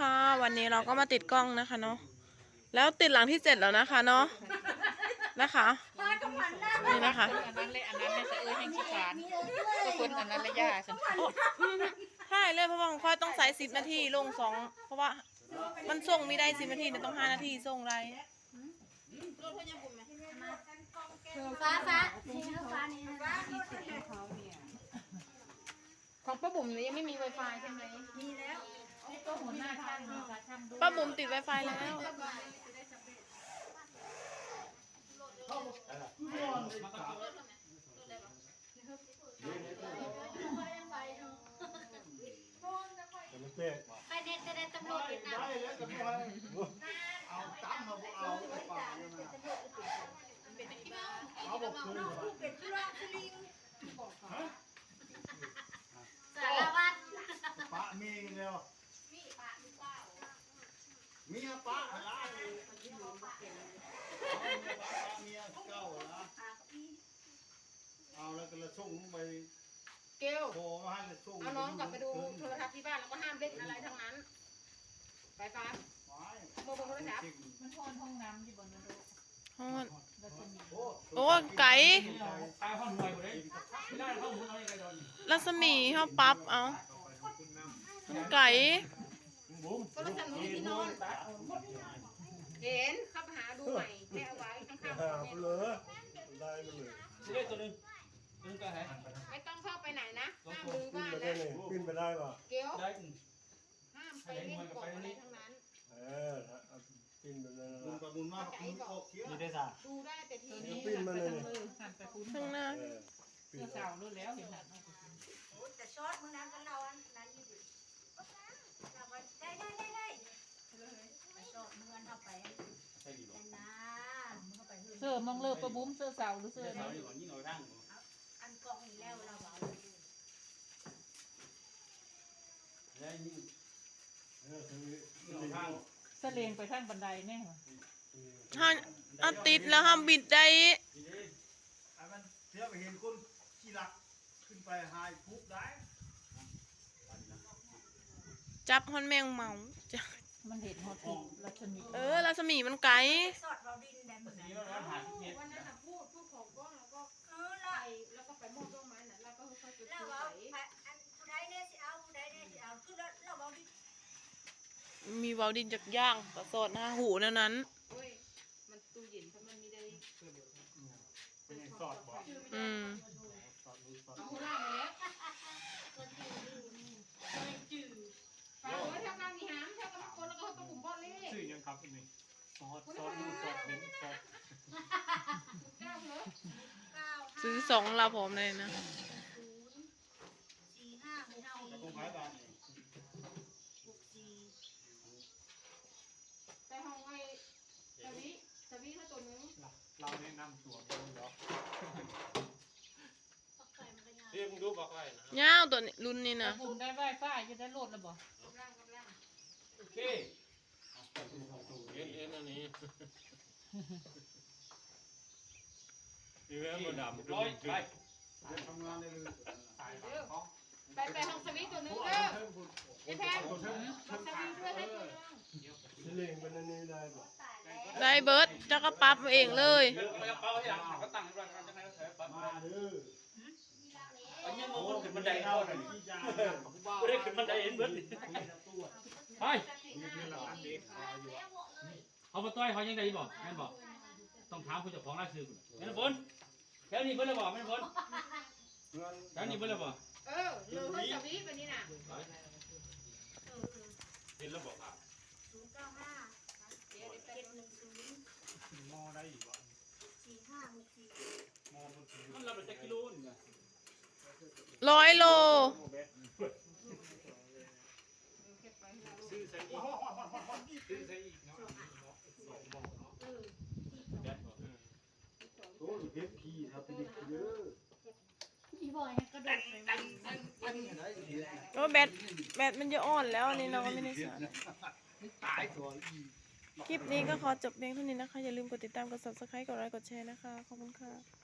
ค่ะ วันนี้เราก็มาติดกล้องนะคะเนาะแล้วติดหลังที่เจ็ดแล้วนะคะเนาะนะคะนี่นะคะอันนั้นเลยอันนั้นเลยจะเอ้ยแห่งชิคานก็คนอันนั้นเลยย่าฉันใช่เลยเพราะว่าของค่อยต้องใส่สิบนาทีลงสองเพราะว่ามันส่งไม่ได้สิบนาทีเนี่ยต้องห้านาทีส่งไรฟ้าฟ้าฟ้านี่ฟ้าของป้าบุ๋มเนี่ยยังไม่มีไวไฟใช่ไหมมีแล้ว ก็หัวหน้าช่างนะคะช่างด้วยป้าบุ๋มติด Wi-Fi แล้ว ไปเด็ดแต่เด็ดตำรวจอีกนะเอาตั้มมาเอาปากเอาบอกคืน สารวัตร ปะมีแล้ว มีปะอะไรเมียเก้าละเอาแล้วก็ละส่งไปเกลโทรมาให้ส่งเอาน้องกลับไปดูโทรทัศน์ที่บ้านแล้วก็ห้ามเล่นอะไรทั้งนั้น ไปฟ้าโมบนโทรศัพท์มันทอนห้องน้ำที่บนนั้นดูฮอดแล้วจะมีโอ้ไก่ตายข้าวหน่วยหมดเลยไม่ได้ข้าวหมูเอาอย่างไรโดนรัศมีเขาปรั๊บเอาไก่ โทรศัพท์หนูอยู่ที่นอน เห็นเข้าไปหาดูใหม่แม่เอาไว้ข้างๆเอแม่อเลยได้ไปเลยซื้อได้ตัวหนึงตัวหนึงก็ให้ไม่ต้องเข้าไปไหนนะห้ามลือปิ้นบ้านไปได้นะเลยปิ้นไปได้ป่ะเกลได้ห้ามไปเล่นกบอะไรทั้งนั้น เออปิ้นไปได้บุญไปบุญมาคุณออกเที่ยวได้จ้ะดูได้แต่ทีนี้ปิ้นมาเลยหันไปคุณข้างหน้าเออปิ้นเสื้อเก่ารู้แล้วเห็นหันมาแต่ช็อตมึงนั้นกันเราอันนั้นอยู่ดิเราไปได้ได้ได้ได้ไปช็อตมึงอันเอาไป ใช่ดีบ่ แต่นะมึง เอาไปเถเสื้ออะมองเลิกประบุ้มเสื้อเสาหรือเสื้อเดี๋ยวนี้นี้ก่อนนี่หน่อยร่างอันกล่องอีกแล้วเราเอาแล้วนี่เออซื้อหน่อยร่างเสลียงไปทางบันไดแน่เหรอถ้าเอาติดแล้วห้ามบิดได้ดีดีไอ้มันเที่ยวไปเห็นคนขี้รักขึ้นไปหายทุบได้จับฮอนแมงเมาจ้ะมันเห็นฮอตติรัชนีเออรัศมีมันไก่สอดเราดิน แดงนี่เราหาที่เม็ดวันนั้นพูดพูดของก้องแล้วก็เออไปละแล้วก็ไปมอบต้นไม้น่ะแล้วก็ค่อยๆจุดเราไฟเอาอันผู้ใดเนี่ยสิเอาผู้ใดเนี่ยสิเอาคือเราเราเอาดิมีวาลดินจากย่างกระสอดหน้าหูแนวนั้น โอ้ยมันตู้เย็นถ้ามันไม่ได้เป็นยังสอดบ่อืมสอดดูสอด เอาหัวล่างมาแล้วไปโอ้ยแถวกลางมีหามแถวกลางคนแล้วก็ประบุ่มบอลเล่ ชื่อยังครับนี่ซอสซอสดูซอสเห็นซอส เก้าเหรอ เก้า ซื้อสองเราผมเลยนะศูนย์สี่ห้าหกสี่แต่คงขายบ้านหกสี่ไปห้องไอ้สวีสวีเขาตัวนึงเราแนะนำตัวเดี๋ยวปักไก่มันาวเรียกมึงดูบอกไว้นะย่าตัวนี้รุ่นนี้นะบุ่มได้ไวไฟจะได้โหลดแล้วบ่โอเคเอ็นเอ็นอันนี้ นี่แม่มาดำร้อยไปเดี๋ยวทำงานได้เลยตายเด้อของไปไปห้องสวีตัวนึงเด้อไอ้แพนห้องสวีด้วยให้ตัวนึงสิเล่งเป็นอันนี้ได้บ่ได้เบิร์ดจะก็ปรั๊บเองเลยเดี๋ยวไปกระเป๋าที่หลังเขาตั้งไว้กันจะให้เขาแถวปั๊บมาเด้ออันนี้มันขึ้นบันไดเข้าหน่อยที่ยาไม่ได้ขึ้นบันไดเห็นเบิดไปมีเวลาอันเด็กขายอยู่เขามาต้อยเขายังไงบอกแม่นบอก ต้องถามคุณเจ้าของร้านซื้อคุณแม่นบนแถวนี้เพิ่นเลยบอกแม่นบนเงินแถวนี้เพิ่นเลยบอกเออเหลือห้องสวีไปนี่น่ะเห็นแล้วบอกครับศูนย์เก้าห้าเดี๋ยวเดี๋ยวไปเจ็ดหนึ่งศูนย์มอได้อีกบ่สี่ห้าหกสี่มอมันมันรับไปจักกิโลนี่นะร้อยโลเก็บไว้ให้เราซื้อใส่อีกซื้อใส่อีกเนาะสองบ่ เออ แบตบ่ โอ้ยเพชับเป็นเด็กเยอะอีบอยให้กระโดดไปวันอันนี้ไหนเห็นโอ้แบตแบตมันจะอ่อนแล้วอันนี้เราก็ไม่ได้ใส่ตายตัวอี คลิปนี้ก็ขอจบเพียงเท่านี้นะคะ อย่าลืมกดติดตาม กด subscribe กดไลค์ กดแชร์นะคะ ขอบคุณค่ะ